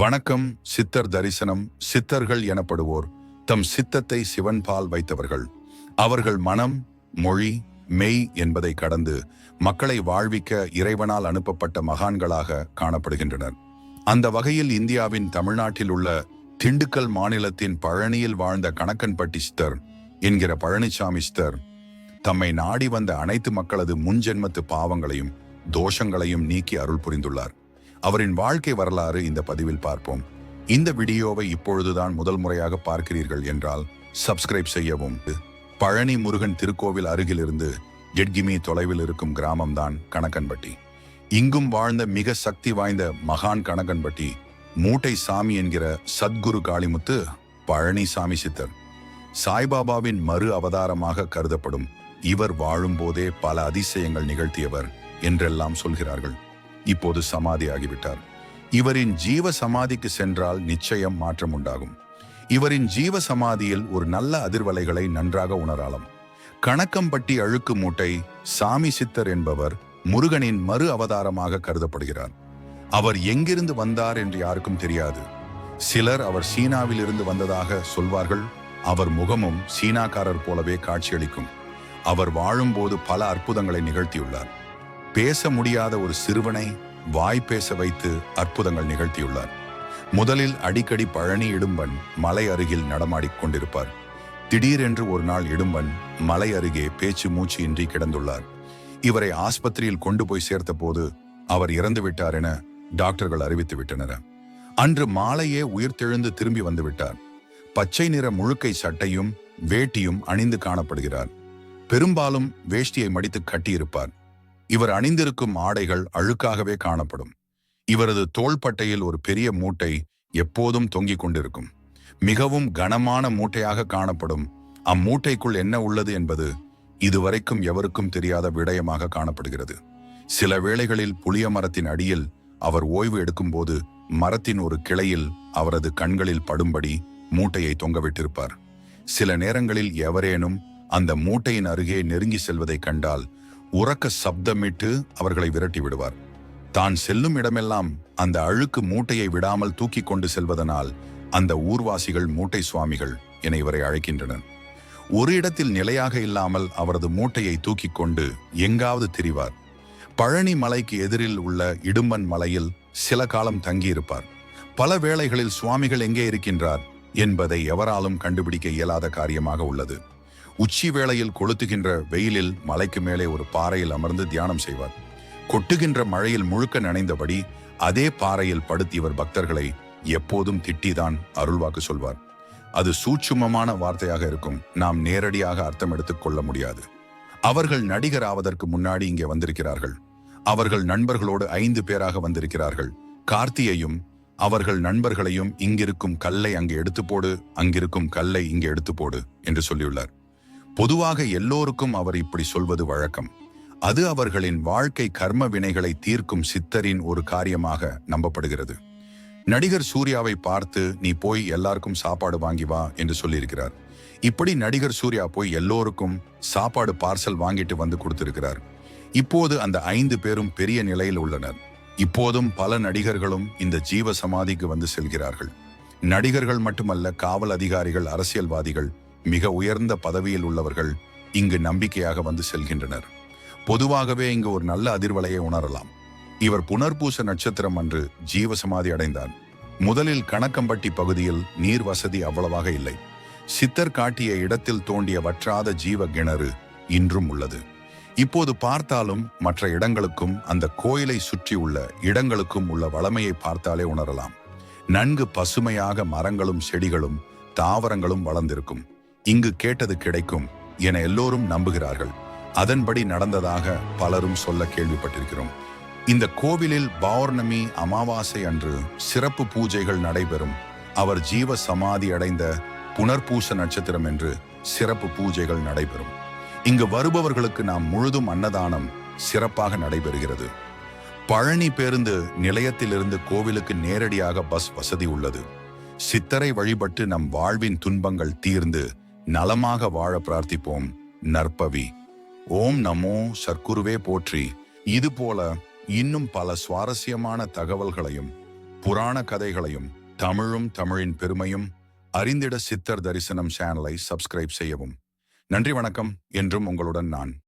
வணக்கம் சித்தர் தரிசனம் சித்தர்கள் எனப்படுவோர். தம் சித்தத்தை சிவன்பால் வைத்தவர்கள். அவர்கள் மனம் மொழி மெய் என்பதை கடந்து மக்களை வாழ்விக்க இறைவனால் அனுப்பப்பட்ட மகான்களாக காணப்படுகின்றனர். அந்த வகையில் இந்தியாவின் தமிழ்நாட்டில் உள்ள திண்டுக்கல் மாநிலத்தின் பழனியில் வாழ்ந்த கணக்கன்பட்டி சித்தர் என்கிற பழனிசாமி சித்தர் தம்மை நாடி வந்த அனைத்து மக்களது முன்ஜென்மத்து பாவங்களையும் தோஷங்களையும் நீக்கி அருள் புரிந்துள்ளார். அவரின் வாழ்க்கை வரலாறு இந்த பதிவில் பார்ப்போம். இந்த வீடியோவை இப்பொழுதுதான் முதல் முறையாக பார்க்கிறீர்கள் என்றால் சப்ஸ்கிரைப் செய்யவும். பழனி முருகன் திருக்கோவில் அருகிலிருந்து எட்கிமி தொலைவில் இருக்கும் கிராமம்தான் கணக்கன்பட்டி. இங்கும் வாழ்ந்த மிக சக்தி வாய்ந்த மகான் கணக்கன்பட்டி மூட்டை சாமி என்கிற சத்குரு காளிமுத்து பழனி சாமி சித்தர். சாய்பாபாவின் மறு அவதாரமாக கருதப்படும் இவர் வாழும்போதே பல அதிசயங்கள் நிகழ்த்தியவர் என்றெல்லாம் சொல்கிறார்கள். இப்போது சமாதி ஆகிவிட்டார் இவரின் ஜீவ சமாதிக்கு சென்றால் நிச்சயம் மாற்றம் உண்டாகும் இவரின் ஜீவ சமாதியில் ஒரு நல்ல அதிர்வலைகளை நன்றாக உணராலம். கணக்கம்பட்டி அழுக்கு மூட்டை சாமி சித்தர் என்பவர் முருகனின் மறு அவதாரமாக கருதப்படுகிறார். அவர் எங்கிருந்து வந்தார் என்று யாருக்கும் தெரியாது. சிலர் அவர் சீனாவில் இருந்து வந்ததாக சொல்வார்கள். அவர் முகமும் சீனாக்காரர் போலவே காட்சியளிக்கும். அவர் வாழும்போது பல அற்புதங்களை நிகழ்த்தியுள்ளார். பேச முடியாத ஒரு சிறுவனை வாய் பேச வைத்து அற்புதங்கள் நிகழ்த்தியுள்ளார். முதலில் அடிக்கடி பழனி இடும்பன் மலை அருகில் நடமாடிக் கொண்டிருப்பார். திடீரென்று ஒரு நாள் இடும்பன் மலை அருகே பேச்சு மூச்சு இன்றி கிடந்துள்ளார். இவரை ஆஸ்பத்திரியில் கொண்டு போய் சேர்த்த போது அவர் இறந்து விட்டார் என டாக்டர்கள் அறிவித்து விட்டனர். அன்று மாலையே உயிர்த்தெழுந்து திரும்பி வந்துவிட்டார் பச்சை நிற முழுக்கை சட்டையும் வேட்டியும் அணிந்து காணப்படுகிறார். பெரும்பாலும் வேஷ்டியை மடித்து கட்டியிருப்பார். இவர் அணிந்திருக்கும் ஆடைகள் அழுக்காகவே காணப்படும். இவரது தோள்பட்டையில் ஒரு பெரிய மூட்டை எப்போதும் தொங்கிக் கொண்டிருக்கும். மிகவும் கனமான மூட்டையாக காணப்படும். அம்மூட்டைக்குள் என்ன உள்ளது என்பது இதுவரைக்கும் எவருக்கும் தெரியாத விடயமாக காணப்படுகிறது. சில வேளைகளில் புளிய மரத்தின் அடியில் அவர் ஓய்வு எடுக்கும்போது மரத்தின் ஒரு கிளையில் அவரது கண்களில் படும்படி மூட்டையை தொங்கவிட்டிருப்பார். சில நேரங்களில் எவரேனும் அந்த மூட்டையின் அருகே நெருங்கி செல்வதை கண்டால் உறக்க சப்தமிட்டு அவர்களை விரட்டி விடுவார். தான் செல்லும் இடமெல்லாம் அந்த அழுக்கு மூட்டையை விடாமல் தூக்கி கொண்டு செல்வதனால் அந்த ஊர்வாசிகள் மூட்டை சுவாமிகள் என இவரை அழைக்கின்றனர். ஒரு இடத்தில் நிலையாக இல்லாமல் அவரது மூட்டையை தூக்கி கொண்டு எங்காவது திரிவார். பழனி மலைக்கு எதிரில் உள்ள இடும்பன் மலையில் சில காலம் தங்கியிருப்பார். பல வேளைகளில் சுவாமிகள் எங்கே இருக்கின்றார் என்பதை எவராலும் கண்டுபிடிக்க இயலாத காரியமாக உள்ளது. உச்சி வேளையில் கொளுத்துகின்ற வெயிலில் மலைக்கு மேலே ஒரு பாறையில் அமர்ந்து தியானம் செய்வார். கொட்டுகின்ற மழையில் முழுக்க நனைந்தபடி அதே பாறையில் படுத்து இவர் பக்தர்களை எப்போதும் திட்டிதான் அருள்வாக்கு சொல்வார். அது சூட்சுமமான வார்த்தையாக இருக்கும். நாம் நேரடியாக அர்த்தம் எடுத்துக் கொள்ள முடியாது. அவர்கள் நடிகர் ஆவதற்கு முன்னாடி இங்கே வந்திருக்கிறார்கள். அவர்கள் நண்பர்களோடு ஐந்து பேராக வந்திருக்கிறார்கள். கார்த்தியையும் அவர்கள் நண்பர்களையும் இங்கிருக்கும் கல்லை அங்கே எடுத்து போடு அங்கிருக்கும் கல்லை இங்கே எடுத்து போடு என்று சொல்லியுள்ளார். பொதுவாக எல்லோருக்கும் அவர் இப்படி சொல்வது வழக்கம். அது அவர்களின் வாழ்க்கை கர்ம வினைகளை தீர்க்கும் சித்தரின் ஒரு காரியமாக நம்பப்படுகிறது. நடிகர் சூர்யாவை பார்த்து நீ போய் எல்லாருக்கும் சாப்பாடு வாங்கி வா என்று சொல்லியிருக்கிறார். இப்படி நடிகர் சூர்யா போய் எல்லோருக்கும் சாப்பாடு பார்சல் வாங்கிட்டு வந்து கொடுத்திருக்கிறார். இப்போது அந்த ஐந்து பேரும் பெரிய நிலையில் உள்ளனர். இப்போதும் பல நடிகர்களும் இந்த ஜீவ சமாதிக்கு வந்து செல்கிறார்கள். நடிகர்கள் மட்டுமல்ல காவல் அதிகாரிகள் அரசியல்வாதிகள் மிக உயர்ந்த பதவியில் உள்ளவர்கள் இங்கு நம்பிக்கையாக வந்து செல்கின்றனர். பொதுவாகவே இங்கு ஒரு நல்ல அதிர்வலையை உணரலாம். இவர் புனர்பூச நட்சத்திரம் அன்று ஜீவசமாதி அடைந்தார். முதலில் கணக்கம்பட்டி பகுதியில் நீர் வசதி அவ்வளவாக இல்லை. சித்தர் காட்டிய இடத்தில் தோண்டிய வற்றாத ஜீவ கிணறு இன்றும் உள்ளது. இப்போது பார்த்தாலும் மற்ற இடங்களுக்கும் அந்த கோயிலை சுற்றியுள்ள இடங்களுக்கும் உள்ள வளமையை பார்த்தாலே உணரலாம். நன்கு பசுமையாக மரங்களும் செடிகளும் தாவரங்களும் வளர்ந்திருக்கும். இங்கு கேட்டது கிடைக்கும் என எல்லோரும் நம்புகிறார்கள். அதன்படி நடந்ததாக பலரும் சொல்ல கேள்விப்பட்டிருக்கிறோம். இந்த கோவிலில் பௌர்ணமி அமாவாசை அன்று சிறப்பு பூஜைகள் நடைபெறும். அவர் ஜீவ சமாதி அடைந்த புனர்பூச நட்சத்திரம் என்று சிறப்பு பூஜைகள் நடைபெறும். இங்கு வருபவர்களுக்கு நாம் முழுதும் அன்னதானம் சிறப்பாக நடைபெறுகிறது. பழனி பேருந்து நிலையத்திலிருந்து கோவிலுக்கு நேரடியாக பஸ் வசதி உள்ளது. சித்தரை வழிபட்டு நம் வாழ்வின் துன்பங்கள் தீர்ந்து நலமாக வாழ பிரார்த்திப்போம் நற்பவி. ஓம் நமோ சர்க்குருவே போற்றி. இது போல இன்னும் பல சுவாரஸ்யமான தகவல்களையும் புராண கதைகளையும் தமிழும் தமிழின் பெருமையும் அறிந்திட சித்தர் தரிசனம் சேனலை சப்ஸ்கிரைப் செய்யவும். நன்றி வணக்கம். என்றும் உங்களுடன் நான்